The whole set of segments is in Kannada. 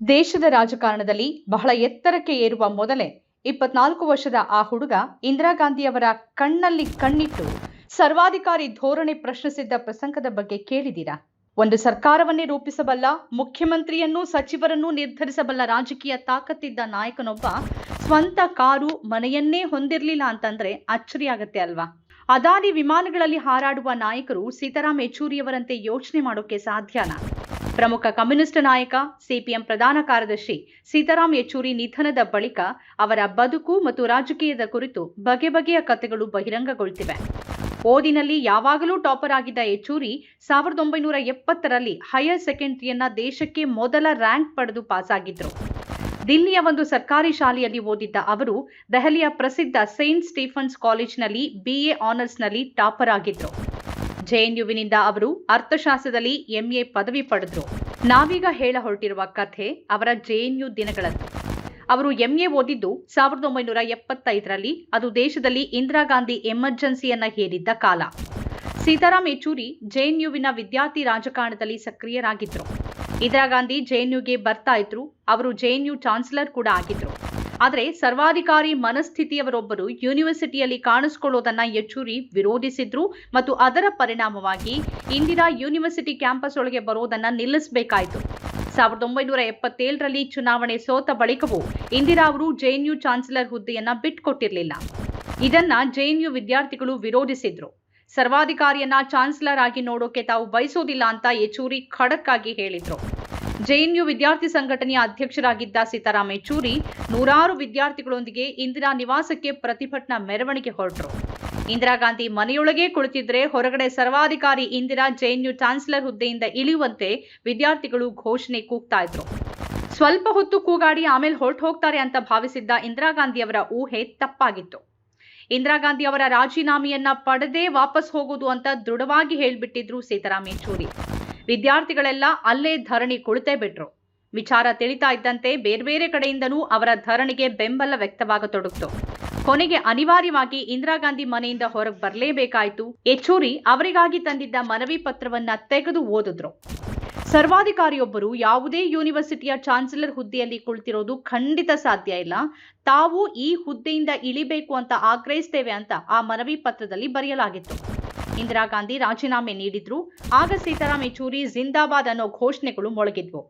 ದೇಶದ ರಾಜಕಾರಣದಲ್ಲಿ ಬಹಳ ಎತ್ತರಕ್ಕೆ ಏರುವ ಮೊದಲೇ ಇಪ್ಪತ್ನಾಲ್ಕು ವರ್ಷದ ಆ ಹುಡುಗ ಇಂದಿರಾ ಗಾಂಧಿಯವರ ಕಣ್ಣಲ್ಲಿ ಕಣ್ಣಿಟ್ಟು ಸರ್ವಾಧಿಕಾರಿ ಧೋರಣೆ ಪ್ರಶ್ನಿಸಿದ್ದ ಪ್ರಸಂಗದ ಬಗ್ಗೆ ಕೇಳಿದ್ದೀರಾ? ಒಂದು ಸರ್ಕಾರವನ್ನೇ ರೂಪಿಸಬಲ್ಲ, ಮುಖ್ಯಮಂತ್ರಿಯನ್ನೂ ಸಚಿವರನ್ನೂ ನಿರ್ಧರಿಸಬಲ್ಲ ರಾಜಕೀಯ ತಾಕತ್ತಿದ್ದ ನಾಯಕನೊಬ್ಬ ಸ್ವಂತ ಕಾರು ಮನೆಯನ್ನೇ ಹೊಂದಿರಲಿಲ್ಲ ಅಂತಂದ್ರೆ ಅಚ್ಚರಿಯಾಗತ್ತೆ ಅಲ್ವಾ? ಅದಾನಿ ವಿಮಾನಗಳಲ್ಲಿ ಹಾರಾಡುವ ನಾಯಕರು ಸೀತಾರಾಮ್ ಯೆಚೂರಿಯವರಂತೆ ಯೋಚನೆ ಮಾಡೋಕೆ ಸಾಧ್ಯನಾ? ಪ್ರಮುಖ ಕಮ್ಯುನಿಸ್ಟ್ ನಾಯಕ, ಸಿಪಿಎಂ ಪ್ರಧಾನ ಕಾರ್ಯದರ್ಶಿ ಸೀತಾರಾಮ್ ಯೆಚೂರಿ ನಿಧನದ ಬಳಿಕ ಅವರ ಬದುಕು ಮತ್ತು ರಾಜಕೀಯದ ಕುರಿತು ಬಗೆ ಬಗೆಯ ಕಥೆಗಳು ಬಹಿರಂಗಗೊಳ್ತಿವೆ. ಓದಿನಲ್ಲಿ ಯಾವಾಗಲೂ ಟಾಪರ್ ಆಗಿದ್ದ ಯೆಚೂರಿ ಸಾವಿರದ ಒಂಬೈನೂರ ಎಪ್ಪತ್ತರಲ್ಲಿ ಹೈಯರ್ ಸೆಕೆಂಡರಿಯನ್ನ ದೇಶಕ್ಕೆ ಮೊದಲ ರ್ಯಾಂಕ್ ಪಡೆದು ಪಾಸಾಗಿದ್ರು. ದಿಲ್ಲಿಯ ಒಂದು ಸರ್ಕಾರಿ ಶಾಲೆಯಲ್ಲಿ ಓದಿದ್ದ ಅವರು ದೆಹಲಿಯ ಪ್ರಸಿದ್ಧ ಸೇಂಟ್ ಸ್ಟೀಫನ್ಸ್ ಕಾಲೇಜ್ನಲ್ಲಿ ಬಿಎ ಆನರ್ಸ್ನಲ್ಲಿ ಟಾಪರ್ ಆಗಿದ್ರು. ಜೆಎನ್ಯುವಿನಿಂದ ಅವರು ಅರ್ಥಶಾಸ್ತ್ರದಲ್ಲಿ ಎಂಎ ಪದವಿ ಪಡೆದ್ರು. ನಾವೀಗ ಹೇಳ ಹೊರಟಿರುವ ಕಥೆ ಅವರ ಜೆಎನ್ಯು ದಿನಗಳದ್ದು. ಅವರು ಎಂಎ ಓದಿದ್ದು ಸಾವಿರದ ಒಂಬೈನೂರ ಎಪ್ಪತ್ತೈದರಲ್ಲಿ, ಅದು ದೇಶದಲ್ಲಿ ಇಂದಿರಾ ಗಾಂಧಿ ಎಮರ್ಜೆನ್ಸಿಯನ್ನ ಹೇರಿದ್ದ ಕಾಲ. ಸೀತಾರಾಮ್ ಯೆಚೂರಿ ಜೆಎನ್ಯುವಿನ ವಿದ್ಯಾರ್ಥಿ ರಾಜಕಾರಣದಲ್ಲಿ ಸಕ್ರಿಯರಾಗಿದ್ರು. ಇಂದಿರಾ ಗಾಂಧಿ ಜೆಎನ್ಯುಗೆ ಬರ್ತಾ ಇದ್ರು, ಅವರು ಜೆಎನ್ಯು ಚಾನ್ಸಲರ್ ಕೂಡ ಆಗಿದ್ರು. ಆದರೆ ಸರ್ವಾಧಿಕಾರಿ ಮನಸ್ಥಿತಿಯವರೊಬ್ಬರು ಯೂನಿವರ್ಸಿಟಿಯಲ್ಲಿ ಕಾಣಿಸ್ಕೊಳ್ಳೋದನ್ನ ಯೆಚೂರಿ ವಿರೋಧಿಸಿದ್ರು ಮತ್ತು ಅದರ ಪರಿಣಾಮವಾಗಿ ಇಂದಿರಾ ಯೂನಿವರ್ಸಿಟಿ ಕ್ಯಾಂಪಸ್ ಒಳಗೆ ಬರೋದನ್ನ ನಿಲ್ಲಿಸಬೇಕಾಯಿತು. ಸಾವಿರದ ಒಂಬೈನೂರ ಎಪ್ಪತ್ತೇಳರಲ್ಲಿ ಚುನಾವಣೆ ಸೋತ ಬಳಿಕವೂ ಇಂದಿರಾ ಅವರು ಜೆಎನ್ಯು ಚಾನ್ಸಲರ್ ಹುದ್ದೆಯನ್ನ ಬಿಟ್ಕೊಟ್ಟಿರಲಿಲ್ಲ. ಇದನ್ನ ಜೆಎನ್ಯು ವಿದ್ಯಾರ್ಥಿಗಳು ವಿರೋಧಿಸಿದ್ರು. ಸರ್ವಾಧಿಕಾರಿಯನ್ನ ಚಾನ್ಸಲರ್ ಆಗಿ ನೋಡೋಕೆ ತಾವು ಬಯಸೋದಿಲ್ಲ ಅಂತ ಯೆಚೂರಿ ಖಡಕ್ ಆಗಿ ಹೇಳಿದ್ರು. ಜೆಎನ್ಯು ವಿದ್ಯಾರ್ಥಿ ಸಂಘಟನೆಯ ಅಧ್ಯಕ್ಷರಾಗಿದ್ದ ಸೀತಾರಾಮ್ ಯೆಚೂರಿ ನೂರಾರು ವಿದ್ಯಾರ್ಥಿಗಳೊಂದಿಗೆ ಇಂದಿರಾ ನಿವಾಸಕ್ಕೆ ಪ್ರತಿಭಟನಾ ಮೆರವಣಿಗೆ ಹೊರಟರು. ಇಂದಿರಾ ಗಾಂಧಿ ಮನೆಯೊಳಗೆ ಕುಳಿತಿದ್ರೆ ಹೊರಗಡೆ ಸರ್ವಾಧಿಕಾರಿ ಇಂದಿರಾ ಜೆಎನ್ಯು ಚಾನ್ಸಲರ್ ಹುದ್ದೆಯಿಂದ ಇಳಿಯುವಂತೆ ವಿದ್ಯಾರ್ಥಿಗಳು ಘೋಷಣೆ ಕೂಗ್ತಾ ಇದ್ರು. ಸ್ವಲ್ಪ ಹೊತ್ತು ಕೂಗಾಡಿ ಆಮೇಲೆ ಹೊರಟು ಹೋಗ್ತಾರೆ ಅಂತ ಭಾವಿಸಿದ್ದ ಇಂದಿರಾ ಗಾಂಧಿಯವರ ಊಹೆ ತಪ್ಪಾಗಿತ್ತು. ಇಂದಿರಾ ಗಾಂಧಿ ಅವರ ರಾಜೀನಾಮೆಯನ್ನ ಪಡೆದೇ ವಾಪಸ್ ಹೋಗೋದು ಅಂತ ದೃಢವಾಗಿ ಹೇಳಿಬಿಟ್ಟಿದ್ರು ಸೀತಾರಾಮ್ ಯೆಚೂರಿ ವಿದ್ಯಾರ್ಥಿಗಳೆಲ್ಲ ಅಲ್ಲೇ ಧರಣಿ ಕುಳಿತೇ ಬಿಟ್ರು. ವಿಚಾರ ತಿಳಿತಾ ಇದ್ದಂತೆ ಬೇರೆ ಬೇರೆ ಕಡೆಯಿಂದಲೂ ಅವರ ಧರಣಿಗೆ ಬೆಂಬಲ ವ್ಯಕ್ತವಾಗತೊಡಗಿತು. ಕೊನೆಗೆ ಅನಿವಾರ್ಯವಾಗಿ ಇಂದಿರಾ ಗಾಂಧಿ ಮನೆಯಿಂದ ಹೊರಗೆ ಬರಲೇಬೇಕಾಯಿತು. ಯೆಚೂರಿ ಅವರಿಗಾಗಿ ತಂದಿದ್ದ ಮನವಿ ಪತ್ರವನ್ನ ತೆಗೆದು ಓದಿದ್ರು. ಸರ್ವಾಧಿಕಾರಿಯೊಬ್ಬರು ಯಾವುದೇ ಯೂನಿವರ್ಸಿಟಿಯ ಚಾನ್ಸಲರ್ ಹುದ್ದೆಯಲ್ಲಿ ಕುಳಿತಿರೋದು ಖಂಡಿತ ಸಾಧ್ಯ ಇಲ್ಲ. ತಾವು ಈ ಹುದ್ದೆಯಿಂದ ಇಳಿಬೇಕು ಅಂತ ಆಗ್ರಹಿಸ್ತೇವೆ ಅಂತ ಆ ಮನವಿ ಪತ್ರದಲ್ಲಿ ಬರೆಯಲಾಗಿತ್ತು. ಇಂದಿರಾ ಗಾಂಧಿ ರಾಜೀನಾಮೆ ನೀಡಿದ್ರು. ಆಗ ಸೀತಾರಾಮ್ ಯೆಚೂರಿ ಜಿಂದಾಬಾದ್ ಅನ್ನೋ ಘೋಷಣೆಗಳು ಮೊಳಗಿದ್ವು.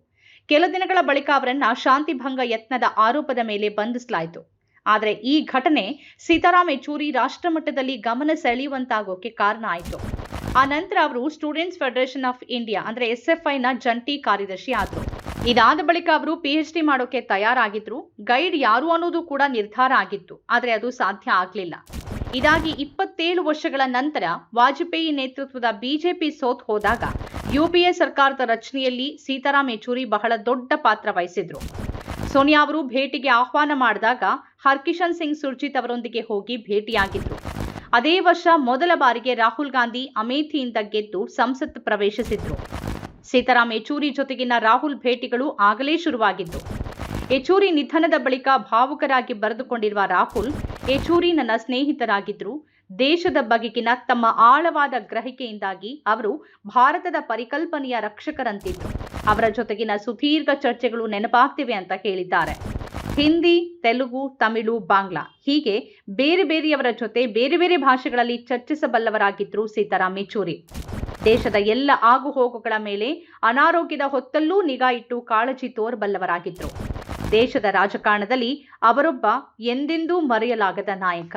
ಕೆಲ ದಿನಗಳ ಬಳಿಕ ಅವರನ್ನ ಶಾಂತಿಭಂಗ ಯತ್ನದ ಆರೋಪದ ಮೇಲೆ ಬಂಧಿಸಲಾಯಿತು. ಆದರೆ ಈ ಘಟನೆ ಸೀತಾರಾಮ್ ಯೆಚೂರಿ ರಾಷ್ಟ್ರಮಟ್ಟದಲ್ಲಿ ಗಮನ ಸೆಳೆಯುವಂತಾಗೋಕೆ ಕಾರಣ ಆಯಿತು. ಆ ನಂತರ ಅವರು ಸ್ಟೂಡೆಂಟ್ಸ್ ಫೆಡರೇಷನ್ ಆಫ್ ಇಂಡಿಯಾ ಅಂದ್ರೆ ಎಸ್ ಎಫ್ ಐನ ಜಂಟಿ ಕಾರ್ಯದರ್ಶಿ ಆದರು. ಇದಾದ ಬಳಿಕ ಅವರು ಪಿ ಡಿ ಮಾಡೋಕೆ ತಯಾರಾಗಿದ್ರು. ಗೈಡ್ ಯಾರು ಅನ್ನೋದು ಕೂಡ ನಿರ್ಧಾರ ಆಗಿತ್ತು. ಆದರೆ ಅದು ಸಾಧ್ಯ ಆಗಲಿಲ್ಲ. ಇದಾಗಿ ಇಪ್ಪತ್ತೇಳು ವರ್ಷಗಳ ನಂತರ ವಾಜಪೇಯಿ ನೇತೃತ್ವದ ಬಿಜೆಪಿ ಸೋತ್ ಹೋದಾಗ ಯುಪಿಎ ಸರ್ಕಾರದ ರಚನೆಯಲ್ಲಿ ಸೀತಾರಾಮ್ ಯೆಚೂರಿ ಬಹಳ ದೊಡ್ಡ ಪಾತ್ರ ವಹಿಸಿದ್ರು. ಸೋನಿಯಾ ಅವರು ಭೇಟಿಗೆ ಆಹ್ವಾನ ಮಾಡಿದಾಗ ಹರ್ಕಿಶನ್ ಸಿಂಗ್ ಸುರ್ಜಿತ್ ಅವರೊಂದಿಗೆ ಹೋಗಿ ಭೇಟಿಯಾಗಿದ್ರು. ಅದೇ ವರ್ಷ ಮೊದಲ ಬಾರಿಗೆ ರಾಹುಲ್ ಗಾಂಧಿ ಅಮೇಥಿಯಿಂದ ಗೆದ್ದು ಸಂಸತ್ ಪ್ರವೇಶಿಸಿದ್ರು. ಸೀತಾರಾಮ್ ಯೆಚೂರಿ ಜೊತೆಗಿನ ರಾಹುಲ್ ಭೇಟಿಗಳು ಆಗಲೇ ಶುರುವಾಗಿದ್ದು. ಯೆಚೂರಿ ನಿಧನದ ಬಳಿಕ ಭಾವುಕರಾಗಿ ಬರೆದುಕೊಂಡಿರುವ ರಾಹುಲ್, ಯೆಚೂರಿ ನನ್ನ ಸ್ನೇಹಿತರಾಗಿದ್ರು ದೇಶದ ಬಗೆಗಿನ ತಮ್ಮ ಆಳವಾದ ಗ್ರಹಿಕೆಯಿಂದಾಗಿ ಅವರು ಭಾರತದ ಪರಿಕಲ್ಪನೆಯ ರಕ್ಷಕರಂತಿದ್ರು ಅವರ ಜೊತೆಗಿನ ಸುದೀರ್ಘ ಚರ್ಚೆಗಳು ನೆನಪಾಗ್ತಿವೆ ಅಂತ ಹೇಳಿದ್ದಾರೆ. ಹಿಂದಿ, ತೆಲುಗು, ತಮಿಳು, ಬಾಂಗ್ಲಾ ಹೀಗೆ ಬೇರೆ ಬೇರೆಯವರ ಜೊತೆ ಬೇರೆ ಬೇರೆ ಭಾಷೆಗಳಲ್ಲಿ ಚರ್ಚಿಸಬಲ್ಲವರಾಗಿದ್ದರು ಸೀತಾರಾಮ್ ಯೆಚೂರಿ. ದೇಶದ ಎಲ್ಲ ಆಗುಹೋಗುಗಳ ಮೇಲೆ ಅನಾರೋಗ್ಯದ ಹೊತ್ತಲ್ಲೂ ನಿಗಾ ಇಟ್ಟು ಕಾಳಜಿ ತೋರಬಲ್ಲವರಾಗಿದ್ದರು ದೇಶದ ರಾಜಕಾರಣದಲ್ಲಿ ಅವರೊಬ್ಬ ಎಂದೆಂದೂ ಮರೆಯಲಾಗದ ನಾಯಕ.